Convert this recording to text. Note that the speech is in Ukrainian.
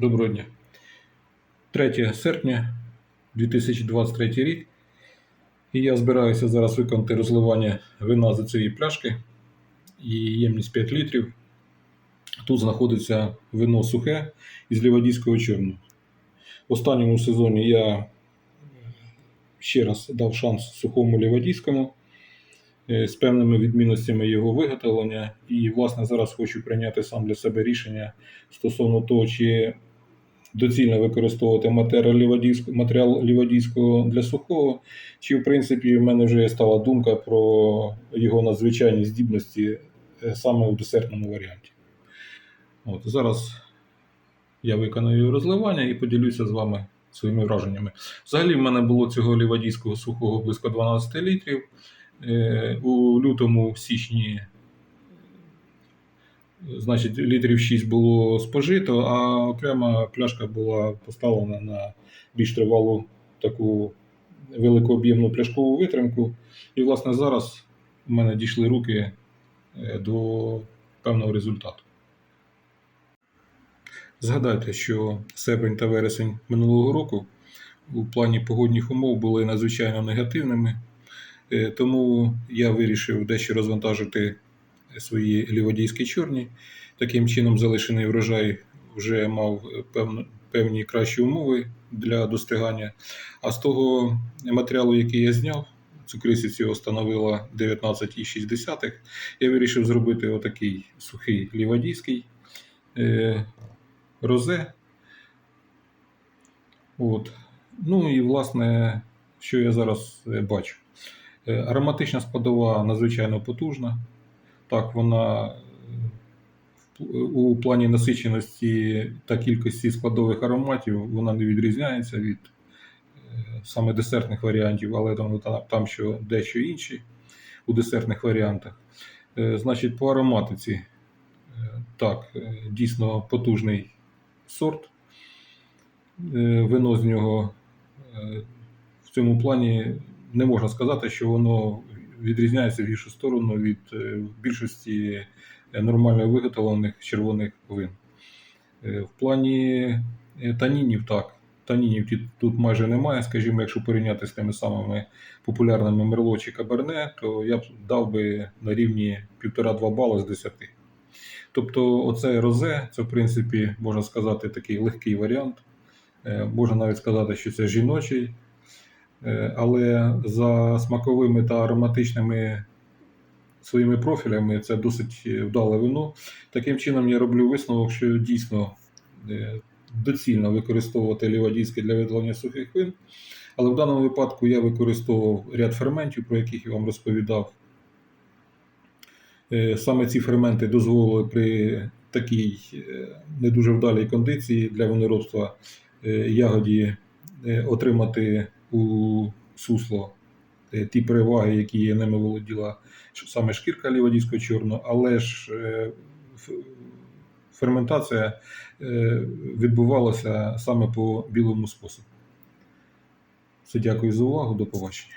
Доброго дня. 3 серпня 2023 рік. І я збираюся зараз виконати розливання вина з цієї пляшки. Її ємність 5 літрів. Тут знаходиться вино сухе із лівадійського чорного. В останньому сезоні я ще раз дав шанс сухому лівадійському е, з певними відмінностями його виготовлення. І, власне, зараз хочу прийняти сам для себе рішення стосовно того, чи доцільно використовувати матеріал лівадійського, матеріал лівадійського для сухого, чи, в принципі, в мене вже стала думка про його надзвичайні здібності е, саме у десертному варіанті. От, зараз я виконую розливання і поділюся з вами своїми враженнями. Взагалі, в мене було цього лівадійського сухого близько 12 літрів. Е, У лютому, січні, значить, літрів 6 було спожито, а окрема пляшка була поставлена на більш тривалу таку великооб'ємну пляшкову витримку. І, власне, зараз у мене дійшли руки е, до певного результату. Згадайте, що серпень та вересень минулого року у плані погодних умов були надзвичайно негативними, Е, тому я вирішив дещо розвантажити свої ліводійські чорні. Таким чином, залишений врожай вже мав певно, певні кращі умови для достигання. А з того матеріалу, який я зняв, цукрисість його становила 19,6. Я вирішив зробити отакий сухий ліводійський е, розе. От. Ну і власне, що я зараз е, бачу. Е, Ароматична складова надзвичайно потужна. Так, вона е, у плані насиченості та кількості складових ароматів вона не відрізняється від е, саме десертних варіантів, але там, там що дещо інші у десертних варіантах. Е, Значить, по ароматиці, так, дійсно потужний сорт. Вино з нього в цьому плані не можна сказати, що воно відрізняється в гіршу сторону від е, більшості е, нормально виготовлених червоних вин. Е, В плані танінів, так, танінів тут майже немає. Скажімо, якщо порівняти з тими самими популярними Мерло чи Каберне, то я б дав би на рівні 1,5-2 бали з 10. Тобто, оце розе, це в принципі можна сказати такий легкий варіант. Можна навіть сказати, що це жіночий. Е, Але за смаковими та ароматичними своїми профілями це досить вдале вино. Таким чином я роблю висновок, що дійсно е, доцільно використовувати лівадійське для видалення сухих вин. Але в даному випадку я використовував ряд ферментів, про яких я вам розповідав. Е, Саме ці ферменти дозволили при такій е, не дуже вдалій кондиції для виноробства е, ягоді е, отримати у сусло е, ті переваги, які ними володіла саме шкірка ліводійського чорного, але ж е, ферментація е, відбувалася саме по білому способу. Все дякую за увагу, до побачення.